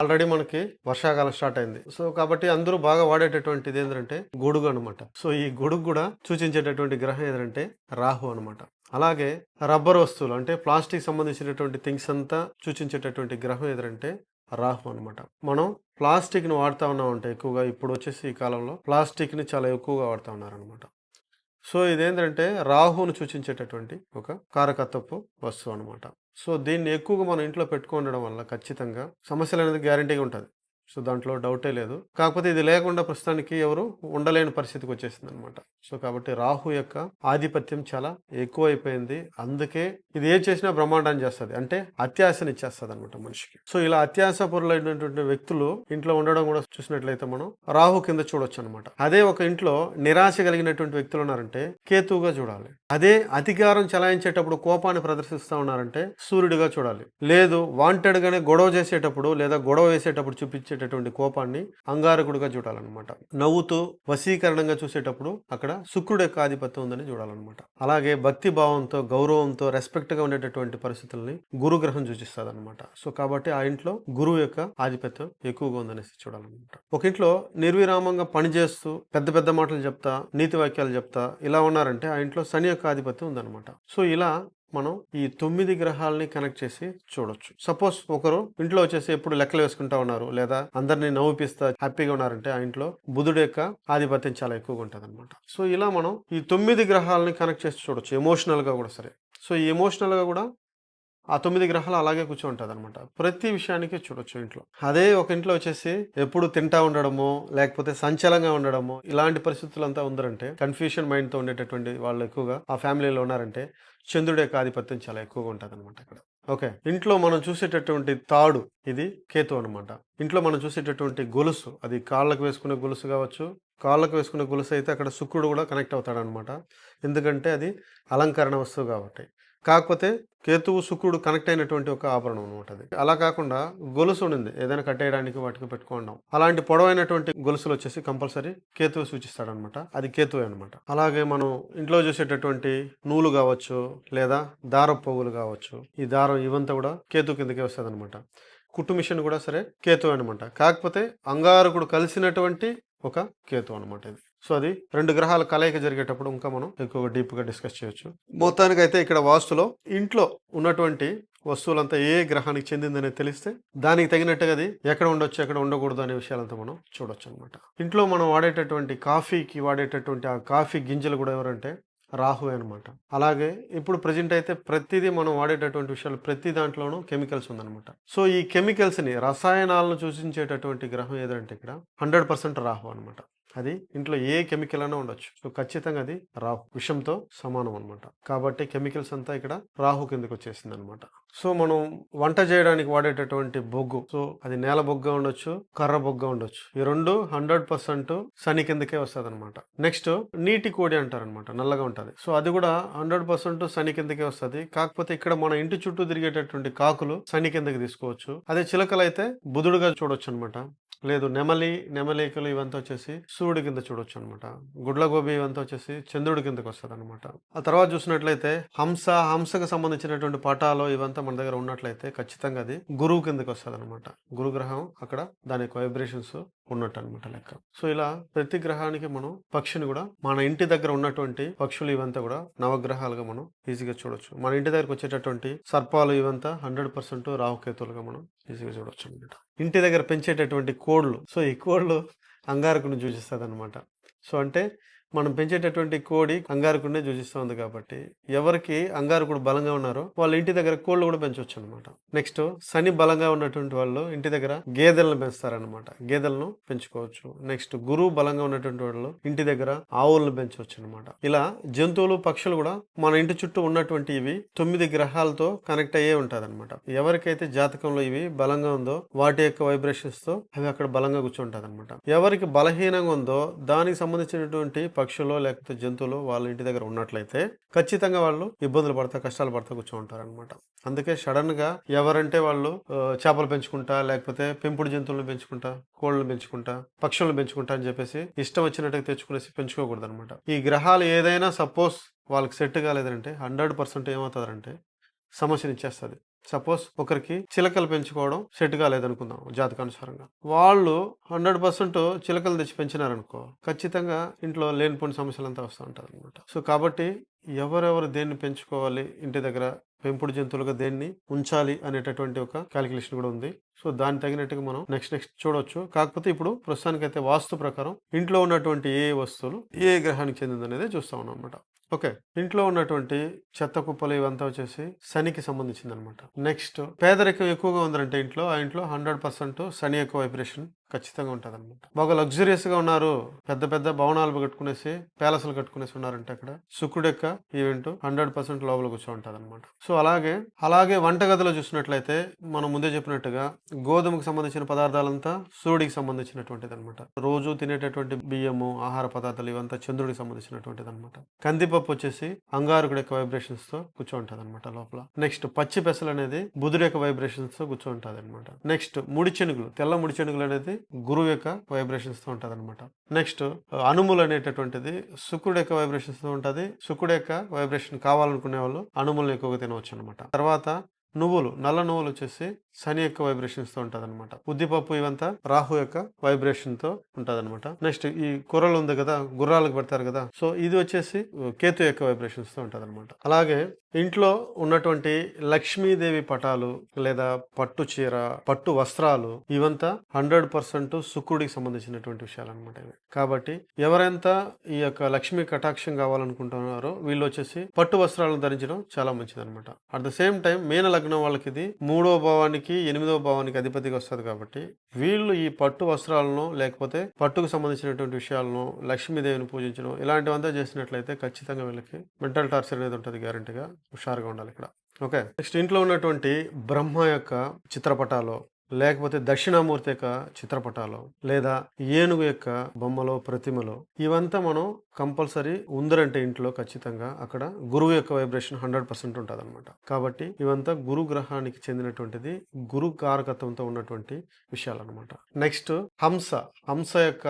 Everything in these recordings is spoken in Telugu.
ఆల్రెడీ మనకి వర్షాకాలం స్టార్ట్ అయింది. సో కాబట్టి అందరూ బాగా వాడేటటువంటిది ఏంటంటే గొడుగు అనమాట సో ఈ గొడుగు కూడా సూచించేటటువంటి గ్రహం ఏదంటే రాహు అనమాట అలాగే రబ్బర్ వస్తువులు అంటే ప్లాస్టిక్ సంబంధించినటువంటి థింగ్స్ అంతా సూచించేటటువంటి గ్రహం ఏదంటే రాహు అనమాట మనం ప్లాస్టిక్ని వాడుతా ఉన్నాం ఎక్కువగా ఇప్పుడు వచ్చేసి ఈ కాలంలో ప్లాస్టిక్ని చాలా ఎక్కువగా వాడుతా ఉన్నారనమాట సో ఇదేంటంటే రాహును సూచించేటటువంటి ఒక కారకత్వపు వస్తువు అనమాట సో దీన్ని ఎక్కువగా మనం ఇంట్లో పెట్టుకుండడం వల్ల ఖచ్చితంగా సమస్యలు అనేది గ్యారంటీగా ఉంటుంది. సో దాంట్లో డౌటే లేదు. కాకపోతే ఇది లేకుండా ప్రస్తుతానికి ఎవరు ఉండలేని పరిస్థితికి వచ్చేసింది అనమాట సో కాబట్టి రాహు యొక్క ఆధిపత్యం చాలా ఎక్కువ అయిపోయింది అందుకే ఇది ఏం చేసినా బ్రహ్మాండాన్ని చేస్తుంది. అంటే అత్యాశని ఇచ్చేస్తుంది అనమాట మనిషికి. సో ఇలా అత్యాశపరులైనటువంటి వ్యక్తులు ఇంట్లో ఉండడం కూడా చూసినట్లయితే మనం రాహు కింద చూడొచ్చు అనమాట అదే ఒక ఇంట్లో నిరాశ కలిగినటువంటి వ్యక్తులు ఉన్నారంటే కేతువుగా చూడాలి. అదే అధికారం చలాయించేటప్పుడు కోపాన్ని ప్రదర్శిస్తూ ఉన్నారంటే సూర్యుడిగా చూడాలి. లేదు వాంటెడ్గానే గొడవ చేసేటప్పుడు లేదా గొడవ వేసేటప్పుడు చూపించేటటువంటి కోపాన్ని అంగారకుడిగా చూడాలన్నమాట. నవ్వుతూ వశీకరణంగా చూసేటప్పుడు అక్కడ శుక్రుడు యొక్క ఆధిపత్యం ఉందని చూడాలన్నమాట. అలాగే భక్తి భావంతో గౌరవంతో రెస్పెక్ట్గా ఉండేటటువంటి పరిస్థితుల్ని గురుగ్రహం సూచిస్తుంది అనమాట సో కాబట్టి ఆ ఇంట్లో గురువు యొక్క ఆధిపత్యం ఎక్కువగా ఉందనేసి చూడాలన్నమాట. ఒక ఇంట్లో నిర్విరామంగా పనిచేస్తూ పెద్ద పెద్ద మాటలు చెప్తా నీతి వాక్యాలు చెప్తా ఇలా ఉన్నారంటే ఆ ఇంట్లో శని యొక్క ఆధిపత్యం ఉందన్నమాట. సో ఇలా మనం ఈ తొమ్మిది గ్రహాలని కనెక్ట్ చేసి చూడొచ్చు. సపోజ్ ఒకరు ఇంట్లో వచ్చేసి ఎప్పుడు లెక్కలు వేసుకుంటా ఉన్నారు లేదా అందరినీ నవ్వుపిస్తా హ్యాపీగా ఉన్నారంటే ఆ ఇంట్లో బుధుడు యొక్క ఆధిపత్యం చాలా ఎక్కువగా ఉంటుంది అనమాట సో ఇలా మనం ఈ తొమ్మిది గ్రహాలని కనెక్ట్ చేసి చూడొచ్చు ఎమోషనల్గా కూడా సరే. సో ఈ ఎమోషనల్గా కూడా ఆ తొమ్మిది గ్రహాలు అలాగే కూర్చోంటుంది అనమాట ప్రతి విషయానికి చూడొచ్చు ఇంట్లో. అదే ఒక ఇంట్లో వచ్చేసి ఎప్పుడు తింటా ఉండడము లేకపోతే సంచలంగా ఉండడము ఇలాంటి పరిస్థితులు అంతా ఉందరంటే కన్ఫ్యూషన్ మైండ్తో ఉండేటటువంటి వాళ్ళు ఎక్కువగా ఆ ఫ్యామిలీలో ఉన్నారంటే చంద్రుడి యొక్క ఆధిపత్యం చాలా ఎక్కువగా ఉంటుంది అనమాట అక్కడ. ఓకే. ఇంట్లో మనం చూసేటటువంటి తాడు ఇది కేతు అనమాట ఇంట్లో మనం చూసేటటువంటి గొలుసు అది కాళ్ళకు వేసుకునే గొలుసు కావచ్చు కాళ్ళకు వేసుకునే గొలుసు అయితే అక్కడ శుక్రుడు కూడా కనెక్ట్ అవుతాడనమాట ఎందుకంటే అది అలంకరణ వస్తువు కాబట్టి. కాకపోతే కేతువు శుక్రుడు కనెక్ట్ అయినటువంటి ఒక ఆభరణం అనమాట అది. అలా కాకుండా గొలుసు ఉండింది. ఏదైనా కట్టేయడానికి వాటికి పెట్టుకోవడం. అలాంటి పొడవైనటువంటి గొలుసులు వచ్చేసి కంపల్సరీ కేతువు సూచిస్తాడనమాట అది కేతువే అనమాట అలాగే మనం ఇంట్లో చూసేటటువంటి నూలు కావచ్చు లేదా దారపు పోగులు కావచ్చు ఈ దారం ఇవంతా కూడా కేతు కిందకే వస్తుంది అనమాట కుట్టు మిషన్ కూడా సరే కేతు అనమాట కాకపోతే అంగారకుడు కలిసినటువంటి ఒక కేతు అనమాట ఇది. సో అది రెండు గ్రహాల కలయిక జరిగేటప్పుడు ఇంకా మనం ఎక్కువగా డీప్గా డిస్కస్ చేయొచ్చు. మొత్తానికి అయితే ఇక్కడ వాస్తులో ఇంట్లో ఉన్నటువంటి వస్తువులంతా ఏ గ్రహానికి చెందిందనేది తెలిస్తే దానికి తగినట్టుగా అది ఎక్కడ ఉండొచ్చు ఎక్కడ ఉండకూడదు అనే విషయాలంతా మనం చూడొచ్చు అనమాట ఇంట్లో మనం వాడేటటువంటి కాఫీకి వాడేటటువంటి ఆ కాఫీ గింజలు కూడా ఎవరంటే రాహువే అనమాట అలాగే ఇప్పుడు ప్రజెంట్ అయితే ప్రతిదీ మనం వాడేటటువంటి విషయాలు ప్రతి దాంట్లోనూ కెమికల్స్ ఉందనమాట సో ఈ కెమికల్స్ని రసాయనాలను సూచించేటటువంటి గ్రహం ఏదంటే ఇక్కడ హండ్రెడ్ పర్సెంట్ రాహు అనమాట అది ఇంట్లో ఏ కెమికల్ అయినా ఉండొచ్చు. సో ఖచ్చితంగా అది రాహు విషంతో సమానం అనమాట కాబట్టి కెమికల్స్ అంతా ఇక్కడ రాహు కిందకి వచ్చేసింది అనమాట సో మనం వంట చేయడానికి వాడేటటువంటి బొగ్గు సో అది నేల బొగ్గా ఉండొచ్చు కర్ర బొగ్గా ఉండొచ్చు. ఈ రెండు హండ్రెడ్ పర్సెంట్ శని కిందకే వస్తుంది అనమాట నెక్స్ట్ నీటి కోడి అంటారనమాట నల్లగా ఉంటుంది. సో అది కూడా హండ్రెడ్ పర్సెంట్ శని కిందకే వస్తుంది. కాకపోతే ఇక్కడ మన ఇంటి చుట్టూ తిరిగేటటువంటి కాకులు శని కిందకి తీసుకోవచ్చు. అదే చిలకలు అయితే బుధుడుగా చూడొచ్చు అనమాట లేదు నెమలి నెమలికలు ఇవంతా వచ్చేసి సూర్యుడి కింద చూడొచ్చు అనమాట గుడ్ల గోబి ఇవంతా వచ్చేసి చంద్రుడి కిందకి వస్తుంది అనమాట ఆ తర్వాత చూసినట్లయితే హంస హంసకు సంబంధించినటువంటి పటాలు ఇవంతా మన దగ్గర ఉన్నట్లయితే ఖచ్చితంగా అది గురువు కిందకి వస్తుంది అనమాట గురుగ్రహం అక్కడ దాని యొక్క వైబ్రేషన్స్ ఉన్నట్టు అనమాట లెక్క. సో ఇలా ప్రతి గ్రహానికి మనం పక్షిని కూడా మన ఇంటి దగ్గర ఉన్నటువంటి పక్షులు ఇవంతా కూడా నవగ్రహాలుగా మనం ఈజీగా చూడొచ్చు. మన ఇంటి దగ్గరకు వచ్చేటటువంటి సర్పాలు ఇవంతా హండ్రెడ్ పర్సెంట్ రాహుకేతులుగా మనం ఈజీగా చూడొచ్చు అనమాట ఇంటి దగ్గర పెంచేటటువంటి కోళ్ళు సో ఈ కోళ్ళు అంగారకుని సూచిస్తుంది అనమాట సో అంటే మనం పెంచేటటువంటి కోడి అంగారకుడినే సూచిస్తుంది కాబట్టి ఎవరికి అంగారకుడు బలంగా ఉన్నారో వాళ్ళ ఇంటి దగ్గర కోళ్ళు కూడా పెంచవచ్చు అనమాట నెక్స్ట్ శని బలంగా ఉన్నటువంటి వాళ్ళు ఇంటి దగ్గర గేదెలను పెంచుతారనమాట గేదెలను పెంచుకోవచ్చు. నెక్స్ట్ గురువు బలంగా ఉన్నటువంటి వాళ్ళు ఇంటి దగ్గర ఆవులను పెంచవచ్చు అనమాట ఇలా జంతువులు పక్షులు కూడా మన ఇంటి చుట్టూ ఉన్నటువంటి ఇవి తొమ్మిది గ్రహాలతో కనెక్ట్ అయ్యే ఉంటుంది అనమాట ఎవరికైతే జాతకంలో ఇవి బలంగా ఉందో వాటి యొక్క వైబ్రేషన్స్తో అవి అక్కడ బలంగా కూర్చుంటుంది అనమాట ఎవరికి బలహీనంగా ఉందో దానికి సంబంధించినటువంటి పక్షులు లేకపోతే జంతువులు వాళ్ళ ఇంటి దగ్గర ఉన్నట్లయితే ఖచ్చితంగా వాళ్ళు ఇబ్బందులు పడతా కష్టాలు పడతా కూర్చుంటారు అనమాట అందుకే సడన్గా ఎవరంటే వాళ్ళు చేపలు పెంచుకుంటా లేకపోతే పెంపుడు జంతువులను పెంచుకుంటా కోళ్ళను పెంచుకుంటా పక్షులను పెంచుకుంటా అని చెప్పేసి ఇష్టం వచ్చినట్టుగా తెచ్చుకునేసి పెంచుకోకూడదు అనమాట ఈ గ్రహాలు ఏదైనా సపోజ్ వాళ్ళకి సెట్ కాలేదంటే హండ్రెడ్ పర్సెంట్ ఏమవుతుందంటే సమస్యను ఇచ్చేస్తుంది. సపోజ్ ఒకరికి చిలకలు పెంచుకోవడం సెట్ కాలేదనుకుందాం జాతకానుసారంగా. వాళ్ళు హండ్రెడ్ పర్సెంట్ చిలకలు తెచ్చి పెంచినారనుకో ఖచ్చితంగా ఇంట్లో లేనిపోని సమస్యలు అంతా వస్తూ ఉంటుంది అనమాట సో కాబట్టి ఎవరెవరు దేన్ని పెంచుకోవాలి ఇంటి దగ్గర పెంపుడు జంతువులుగా దేన్ని ఉంచాలి అనేటటువంటి ఒక క్యాలిక్యులేషన్ కూడా ఉంది. సో దానికి తగినట్టుగా మనం నెక్స్ట్ నెక్స్ట్ చూడొచ్చు. కాకపోతే ఇప్పుడు ప్రస్తుతానికైతే వాస్తు ప్రకారం ఇంట్లో ఉన్నటువంటి ఏ వస్తువులు ఏ గ్రహానికి చెందింది అనేది ఉన్నాం అనమాట ఓకే. ఇంట్లో ఉన్నటువంటి చెత్త కుప్పలు ఇవంతా వచ్చేసి శనికి సంబంధించింది అనమాట నెక్స్ట్ పేదరికం ఎక్కువగా ఉందంటే ఇంట్లో ఆ ఇంట్లో హండ్రెడ్ పర్సెంట్ శని యొక్క వైబ్రేషన్. ఖచ్చితంగా ఉంటుంది అనమాట బాగా లగ్జరియస్గా ఉన్నారు. పెద్ద పెద్ద భవనాలు కట్టుకునేసి ప్యాలెస్లు కట్టుకునేసి ఉన్నారంటే అక్కడ. శుక్రుడు యొక్క ఈవెంట్ హండ్రెడ్ పర్సెంట్ లోపల కూర్చో ఉంటుంది అనమాట సో అలాగే అలాగే వంటగదిలో చూసినట్లయితే మనం ముందే చెప్పినట్టుగా గోధుమకు సంబంధించిన పదార్థాలంతా సూర్యుడికి సంబంధించినటువంటిది అనమాట రోజు తినేటటువంటి బియ్యము ఆహార పదార్థాలు ఇవంతా చంద్రుడికి సంబంధించినటువంటిది అనమాట కందిపప్పు వచ్చేసి అంగారుకుడి యొక్క వైబ్రేషన్స్తో కూర్చో ఉంటుంది అనమాట లోపల. నెక్స్ట్ పచ్చి పెసలు అనేది బుధుడి యొక్క వైబ్రేషన్స్తో కూర్చో ఉంటుంది అనమాట నెక్స్ట్ ముడి చెనుగులు తెల్ల ముడి చెనుగులు అనేది గురువు యొక్క వైబ్రేషన్స్తో ఉంటుంది అనమాట నెక్స్ట్ అనుములు అనేటటువంటిది శుక్రుడు యొక్క వైబ్రేషన్స్తో ఉంటుంది. శుక్రుడు యొక్క వైబ్రేషన్ కావాలనుకునే వాళ్ళు అనుములను ఎక్కువగా తినవచ్చు అనమాట తర్వాత నువ్వులు నల్ల నువ్వులు వచ్చేసి శని యొక్క వైబ్రేషన్స్తో ఉంటది అనమాట ఉద్దిపప్పు ఇవంతా రాహు యొక్క వైబ్రేషన్తో ఉంటది అనమాట నెక్స్ట్ ఈ కూరలు ఉంది కదా గుర్రాలకు పెడతారు కదా సో ఇది వచ్చేసి కేతు యొక్క వైబ్రేషన్స్తో ఉంటది అనమాట అలాగే ఇంట్లో ఉన్నటువంటి లక్ష్మీదేవి పటాలు లేదా పట్టు చీర పట్టు వస్త్రాలు ఇవంతా హండ్రెడ్ పర్సెంట్ శుక్రుడికి సంబంధించినటువంటి విషయాలు అనమాట ఇవి. కాబట్టి ఎవరెంత ఈ యొక్క లక్ష్మీ కటాక్షం కావాలనుకుంటున్నారో వీళ్ళు వచ్చేసి పట్టు వస్త్రాలను ధరించడం చాలా మంచిది అనమాట అట్ ద సేమ్ టైం మీన లగ్నం వాళ్ళకి ఇది మూడో భావానికి ఎనిమిదో భావానికి అధిపతిగా వస్తుంది కాబట్టి వీళ్ళు ఈ పట్టు వస్త్రాలను లేకపోతే పట్టుకు సంబంధించినటువంటి విషయాలను లక్ష్మీదేవిని పూజించడం ఇలాంటివంతా చేసినట్లయితే ఖచ్చితంగా వీళ్ళకి మెంటల్ టార్చర్ అనేది ఉంటుంది గ్యారంటీగా. హుషారుగా ఉండాలి ఇక్కడ. ఓకే. నెక్స్ట్ ఇంట్లో ఉన్నటువంటి బ్రహ్మ యొక్క చిత్రపటాలు లేకపోతే దక్షిణామూర్తి యొక్క చిత్రపటాలు లేదా ఏనుగు యొక్క బొమ్మలో ప్రతిమలో ఇవంతా మనం కంపల్సరీ ఉందరంటే ఇంట్లో ఖచ్చితంగా అక్కడ గురువు యొక్క వైబ్రేషన్ హండ్రెడ్ పర్సెంట్ ఉంటుంది అనమాట కాబట్టి ఇవంతా గురు గ్రహానికి చెందినటువంటిది గురు కారకత్వంతో ఉన్నటువంటి విషయాలు అనమాట నెక్స్ట్ హంస. హంస యొక్క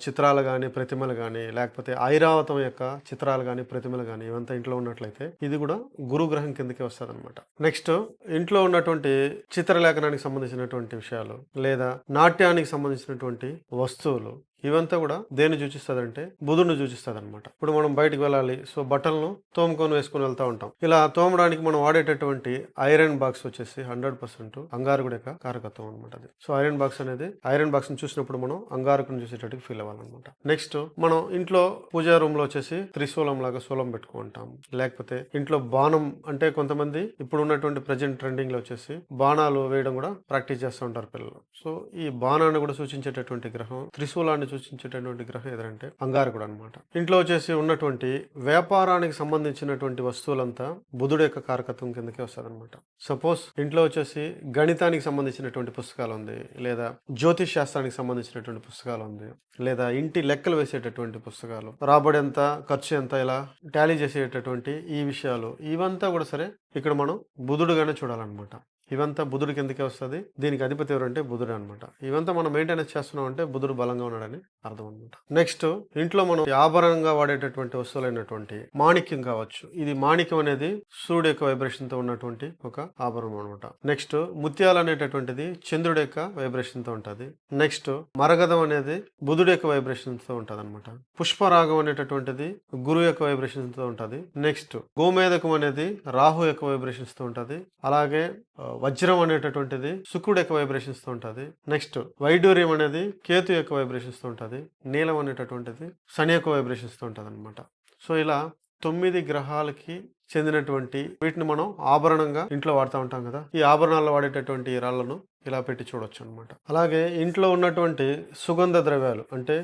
చిత్రాలు కానీ ప్రతిమలు కానీ లేకపోతే ఐరావతం యొక్క చిత్రాలు కానీ ప్రతిమలు కానీ ఇవంతా ఇంట్లో ఉన్నట్లయితే ఇది కూడా గురు గ్రహం కిందకి వస్తుంది అనమాట నెక్స్ట్ ఇంట్లో ఉన్నటువంటి చిత్రలేఖనానికి సంబంధించినటువంటి విషయాలు లేదా నాట్యానికి సంబంధించినటువంటి వస్తువులు ఇవంతా కూడా దేన్ని సూచిస్తుంది బుధుడిని సూచిస్తుంది అనమాట ఇప్పుడు మనం బయటికి వెళ్ళాలి సో బట్టలను తోముకొని వేసుకొని వెళ్తా ఉంటాం. ఇలా తోమడానికి మనం వాడేటటువంటి ఐరన్ బాక్స్ వచ్చేసి హండ్రెడ్ పర్సెంట్ అంగారకుడి యొక్క కారకత్వం అనమాట అది. సో ఐరన్ బాక్స్ అనేది ఐరన్ బాక్స్ని చూసినప్పుడు మనం అంగారకుని చూసేటట్టు ఫీల్ అవ్వాలన్నమాట. నెక్స్ట్ మనం ఇంట్లో పూజా రూమ్లో వచ్చేసి త్రిశూలం లాగా శూలం పెట్టుకుంటాం. లేకపోతే ఇంట్లో బాణం అంటే కొంతమంది ఇప్పుడు ఉన్నటువంటి ప్రజెంట్ ట్రెండింగ్లో వచ్చేసి బాణాలు వేయడం కూడా ప్రాక్టీస్ చేస్తూ ఉంటారు పిల్లలు. సో ఈ బాణాన్ని కూడా సూచించేటటువంటి గ్రహం త్రిశూలాన్ని సూచించేటటువంటి గ్రహం ఏదంటే అంగారకుడు అనమాట ఇంట్లో వచ్చేసి ఉన్నటువంటి వ్యాపారానికి సంబంధించినటువంటి వస్తువులంతా బుధుడు యొక్క కారకత్వం కిందకే వస్తుంది అనమాట సపోజ్ ఇంట్లో వచ్చేసి గణితానికి సంబంధించినటువంటి పుస్తకాలు ఉంది లేదా జ్యోతిష్ శాస్త్రానికి సంబంధించినటువంటి పుస్తకాలు ఉంది లేదా ఇంటి లెక్కలు వేసేటటువంటి పుస్తకాలు రాబడి ఎంత ఖర్చు ఎంత ఇలా టాలీ చేసేటటువంటి ఈ విషయాలు ఇవంతా కూడా సరే ఇక్కడ మనం బుధుడుగానే చూడాలన్నమాట. ఇవంతా బుధుడి కిందకే వస్తుంది? దీనికి అధిపతి ఎవరంటే బుధుడు అనమాట ఇవంతా మనం మెయింటెనెన్స్ చేస్తున్నాం అంటే బుధుడు బలంగా ఉన్నాడని అర్థం అనమాట నెక్స్ట్ ఇంట్లో మనం ఆభరణంగా వాడేటటువంటి వస్తువులైనటువంటి మాణిక్యం కావచ్చు. ఇది మాణిక్యం అనేది సూర్యుడు యొక్క వైబ్రేషన్తో ఉన్నటువంటి ఒక ఆభరణం అనమాట నెక్స్ట్ ముత్యాలు అనేటటువంటిది చంద్రుడి యొక్క వైబ్రేషన్తో ఉంటుంది. నెక్స్ట్ మరగదం అనేది బుధుడి యొక్క వైబ్రేషన్తో ఉంటుంది అనమాట పుష్పరాగం అనేటటువంటిది గురువు యొక్క వైబ్రేషన్తో ఉంటుంది. నెక్స్ట్ గోమేదకం అనేది రాహు యొక్క వైబ్రేషన్స్తో ఉంటుంది. అలాగే వజ్రం అనేటటువంటిది శుక్రుడు యొక్క వైబ్రేషన్స్తో ఉంటుంది. నెక్స్ట్ వైడూర్యం అనేది కేతు యొక్క వైబ్రేషన్స్తో ఉంటుంది. నీలం అనేటటువంటిది శని యొక్క వైబ్రేషన్స్తో ఉంటుంది అనమాట సో ఇలా తొమ్మిది గ్రహాలకి చెందినటువంటి వీటిని మనం ఆభరణంగా ఇంట్లో వాడుతూ ఉంటాం కదా. ఈ ఆభరణాల్లో వాడేటటువంటి రాళ్ళను ఇలా పెట్టి చూడొచ్చు అనమాట అలాగే ఇంట్లో ఉన్నటువంటి సుగంధ ద్రవ్యాలు అంటే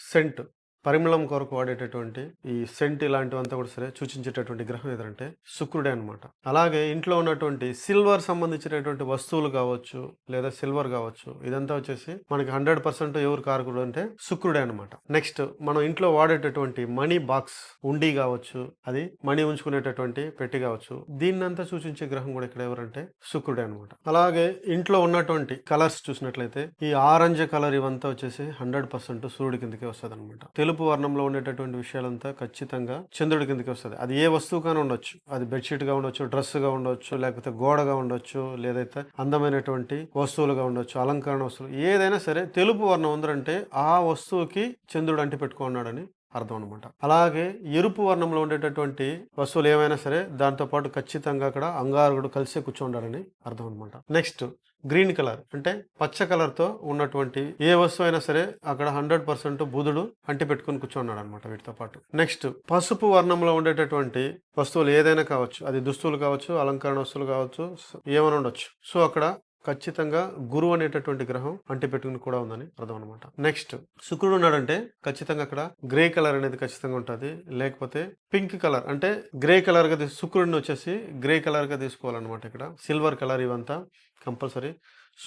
సెంట్ పరిమళం కొరకు వాడేటటువంటి ఈ సెంట్ ఇలాంటివంతా కూడా సరే సూచించేటటువంటి గ్రహం ఏదంటే శుక్రుడే అనమాట అలాగే ఇంట్లో ఉన్నటువంటి సిల్వర్ సంబంధించినటువంటి వస్తువులు కావచ్చు లేదా సిల్వర్ కావచ్చు ఇదంతా వచ్చేసి మనకి హండ్రెడ్ పర్సెంట్ ఎవరు కారకుడు అంటే శుక్రుడే అనమాట నెక్స్ట్ మనం ఇంట్లో వాడేటటువంటి మనీ బాక్స్ ఉండి కావచ్చు అది మనీ ఉంచుకునేటటువంటి పెట్టి కావచ్చు దీన్నంతా సూచించే గ్రహం కూడా ఇక్కడ ఎవరంటే శుక్రుడే అనమాట అలాగే ఇంట్లో ఉన్నటువంటి కలర్స్ చూసినట్లయితే ఈ ఆరెంజ్ కలర్ ఇవంతా వచ్చేసి హండ్రెడ్ పర్సెంట్ సూర్యుడి కిందకి వస్తుంది అనమాట తెలుగు తెలుపు వర్ణంలో ఉండేటటువంటి విషయాలంతా ఖచ్చితంగా చంద్రుడి కిందకి వస్తుంది. అది ఏ వస్తువుగానే ఉండొచ్చు. అది బెడ్షీట్గా ఉండొచ్చు డ్రెస్గా ఉండొచ్చు లేకపోతే గోడగా ఉండొచ్చు లేదైతే అందమైనటువంటి వస్తువులుగా ఉండొచ్చు అలంకరణ వస్తువులు ఏదైనా సరే తెలుపు వర్ణం ఉందంటే ఆ వస్తువుకి చంద్రుడు అంటి పెట్టుకున్నాడని అర్థం అనమాట అలాగే ఎరుపు వర్ణంలో ఉండేటటువంటి వస్తువులు ఏమైనా సరే దాంతో పాటు ఖచ్చితంగా అక్కడ అంగారకుడు కలిసి కూర్చోండాలని అర్థం అనమాట నెక్స్ట్ గ్రీన్ కలర్ అంటే పచ్చ కలర్తో ఉన్నటువంటి ఏ వస్తువు అయినా సరే అక్కడ హండ్రెడ్ పర్సెంట్ బుధుడు అంటి పెట్టుకుని కూర్చున్నాడు అనమాట వీటితో పాటు. నెక్స్ట్ పసుపు వర్ణంలో ఉండేటటువంటి వస్తువులు ఏదైనా కావచ్చు అది దుస్తులు కావచ్చు అలంకరణ వస్తువులు కావచ్చు ఏమైనా ఉండొచ్చు. సో అక్కడ ఖచ్చితంగా గురువు అనేటటువంటి గ్రహం అంటి పెట్టుకుని కూడా ఉందని అర్థం అనమాట నెక్స్ట్ శుక్రుడు ఉన్నాడంటే ఖచ్చితంగా అక్కడ గ్రే కలర్ అనేది ఖచ్చితంగా ఉంటుంది. లేకపోతే పింక్ కలర్ అంటే గ్రే కలర్గా శుక్రుడిని వచ్చేసి గ్రే కలర్గా తీసుకోవాలన్నమాట ఇక్కడ. సిల్వర్ కలర్ ఇవంతా కంపల్సరీ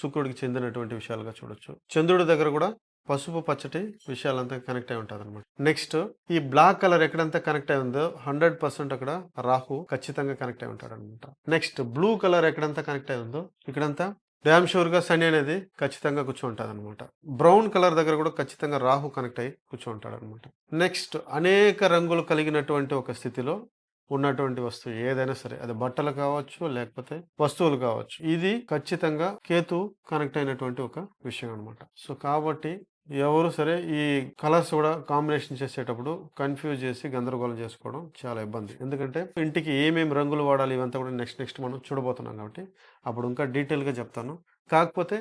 శుక్రుడికి చెందినటువంటి విషయాలుగా చూడొచ్చు. చంద్రుడి దగ్గర కూడా పసుపు పచ్చటి విషయాలంతా కనెక్ట్ అయి ఉంటుంది అనమాట నెక్స్ట్ ఈ బ్లాక్ కలర్ ఎక్కడంతా కనెక్ట్ అయి ఉందో హండ్రెడ్ పర్సెంట్ అక్కడ రాహు ఖచ్చితంగా కనెక్ట్ అయి ఉంటాడు అనమాట నెక్స్ట్ బ్లూ కలర్ ఎక్కడంతా కనెక్ట్ అయి ఉందో ఇక్కడంతా డ్యామ్ షోర్గా శని అనేది ఖచ్చితంగా కూర్చుంటుంది అనమాట బ్రౌన్ కలర్ దగ్గర కూడా ఖచ్చితంగా రాహు కనెక్ట్ అయ్యి కూర్చుంటాడు అనమాట నెక్స్ట్ అనేక రంగులు కలిగినటువంటి ఒక స్థితిలో ఉన్నటువంటి వస్తువు ఏదైనా సరే అది బట్టలు కావచ్చు లేకపోతే వస్తువులు కావచ్చు ఇది ఖచ్చితంగా కేతు కనెక్ట్ అయినటువంటి ఒక విషయం అనమాట సో కాబట్టి ఎవరు సరే ఈ కలర్స్ కూడా కాంబినేషన్ చేసేటప్పుడు కన్ఫ్యూజ్ చేసి గందరగోళం చేసుకోవడం చాలా ఇబ్బంది. ఎందుకంటే ఇంటికి ఏమేమి రంగులు వాడాలి ఇవంతా కూడా నెక్స్ట్ నెక్స్ట్ మనం చూడబోతున్నాం కాబట్టి అప్పుడు ఇంకా డీటెయిల్గా చెప్తాను. కాకపోతే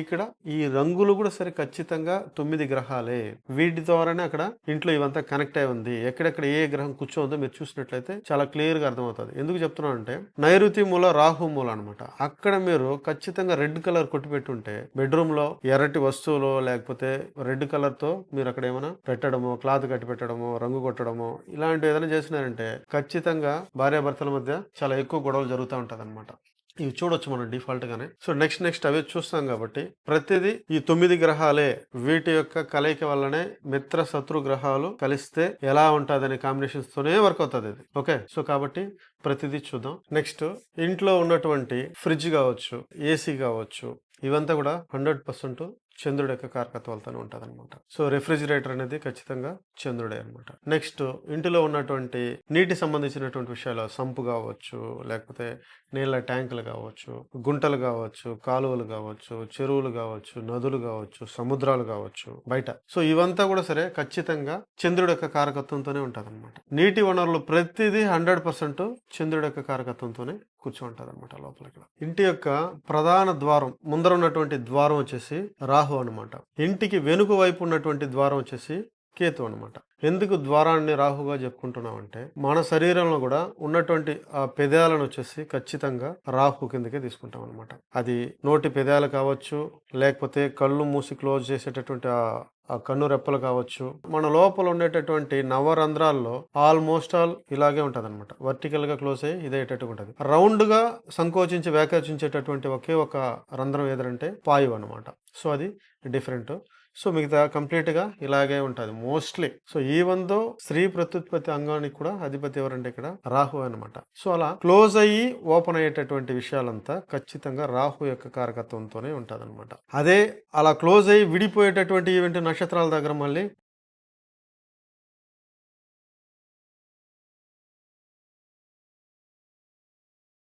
ఇక్కడ ఈ రంగులు కూడా సరే ఖచ్చితంగా తొమ్మిది గ్రహాలే. వీటి ద్వారానే అక్కడ ఇంట్లో ఇవంతా కనెక్ట్ అయి ఉంది. ఎక్కడెక్కడ ఏ గ్రహం కూర్చోందో మీరు చూసినట్లయితే చాలా క్లియర్గా అర్థమవుతుంది. ఎందుకు చెప్తున్నాను అంటే నైరుతి మూల రాహు మూల అనమాట అక్కడ మీరు ఖచ్చితంగా రెడ్ కలర్ కొట్టిపెట్టుంటే బెడ్రూమ్లో ఎర్రటి వస్తువులు లేకపోతే రెడ్ కలర్తో మీరు అక్కడ ఏమైనా పెట్టడము క్లాత్ కట్టి పెట్టడము రంగు కొట్టడము ఇలాంటివి ఏదైనా చేసినారంటే ఖచ్చితంగా భార్యాభర్తల మధ్య చాలా ఎక్కువ గొడవలు జరుగుతూ ఉంటది ఇవి చూడొచ్చు మనం డిఫాల్ట్ గానే. సో నెక్స్ట్ నెక్స్ట్ అవి చూస్తాం కాబట్టి ప్రతిదీ ఈ తొమ్మిది గ్రహాలే వీటి యొక్క కలయిక వల్లనే మిత్ర శత్రు గ్రహాలు కలిస్తే ఎలా ఉంటుందనే కాంబినేషన్స్ తోనే వర్క్ అవుతుంది ఇది. ఓకే సో కాబట్టి ప్రతిదీ చూద్దాం. నెక్స్ట్ ఇంట్లో ఉన్నటువంటి ఫ్రిడ్జ్ కావచ్చు ఏసీ కావచ్చు ఇవంతా కూడా హండ్రెడ్ పర్సెంట్ చంద్రుడి యొక్క కారకత్వాలతోనే ఉంటుంది అనమాట సో రెఫ్రిజిరేటర్ అనేది ఖచ్చితంగా చంద్రుడే అనమాట నెక్స్ట్ ఇంటిలో ఉన్నటువంటి నీటి సంబంధించినటువంటి విషయాలు సంపు కావచ్చు లేకపోతే నీళ్ళ ట్యాంకులు కావచ్చు గుంటలు కావచ్చు కాలువలు కావచ్చు చెరువులు కావచ్చు నదులు కావచ్చు సముద్రాలు కావచ్చు బయట. సో ఇవంతా కూడా సరే ఖచ్చితంగా చంద్రుడి యొక్క కారకత్వంతోనే ఉంటుంది అనమాట నీటి వనరులు ప్రతిదీ హండ్రెడ్ పర్సెంట్ చంద్రుడి యొక్క కారకత్వంతోనే కూర్చోంటది అనమాట లోపల ఇక్కడ ఇంటి యొక్క ప్రధాన ద్వారం ముందర ఉన్నటువంటి ద్వారం వచ్చేసి రాహు అనమాట ఇంటికి వెనుక వైపు ఉన్నటువంటి ద్వారం వచ్చేసి కేతు అనమాట ఎందుకు ద్వారాన్ని రాహుగా చెప్పుకుంటున్నామంటే మన శరీరంలో కూడా ఉన్నటువంటి ఆ పెదాలను వచ్చేసి ఖచ్చితంగా రాహు కిందకే తీసుకుంటాం అనమాట అది నోటి పెదాలు కావచ్చు లేకపోతే కళ్ళు మూసి క్లోజ్ చేసేటటువంటి ఆ ఆ కన్ను రెప్పలు కావచ్చు. మన లోపల ఉండేటటువంటి నవరంధ్రాల్లో ఆల్మోస్ట్ ఆల్ ఇలాగే ఉంటుంది అనమాట వర్టికల్గా క్లోజ్ అయ్యి ఇదేటట్టుగా ఉంటుంది. రౌండ్గా సంకోచించి వ్యాకర్చించేటటువంటి ఒకే ఒక రంధ్రం ఏదంటే పాయువు అనమాట సో అది డిఫరెంట్. సో మిగతా కంప్లీట్గా ఇలాగే ఉంటుంది. మోస్ట్లీ సో ఈ వందో స్త్రీ ప్రత్యుత్పత్తి అంగానికి కూడా అధిపతి ఎవరంటే ఇక్కడ రాహు అనమాట సో అలా క్లోజ్ అయ్యి ఓపెన్ అయ్యేటటువంటి విషయాలంతా ఖచ్చితంగా రాహు యొక్క కారకత్వంతోనే ఉంటది అదే అలా క్లోజ్ అయ్యి విడిపోయేటటువంటి ఈవెంట్ నక్షత్రాల దగ్గర మళ్ళీ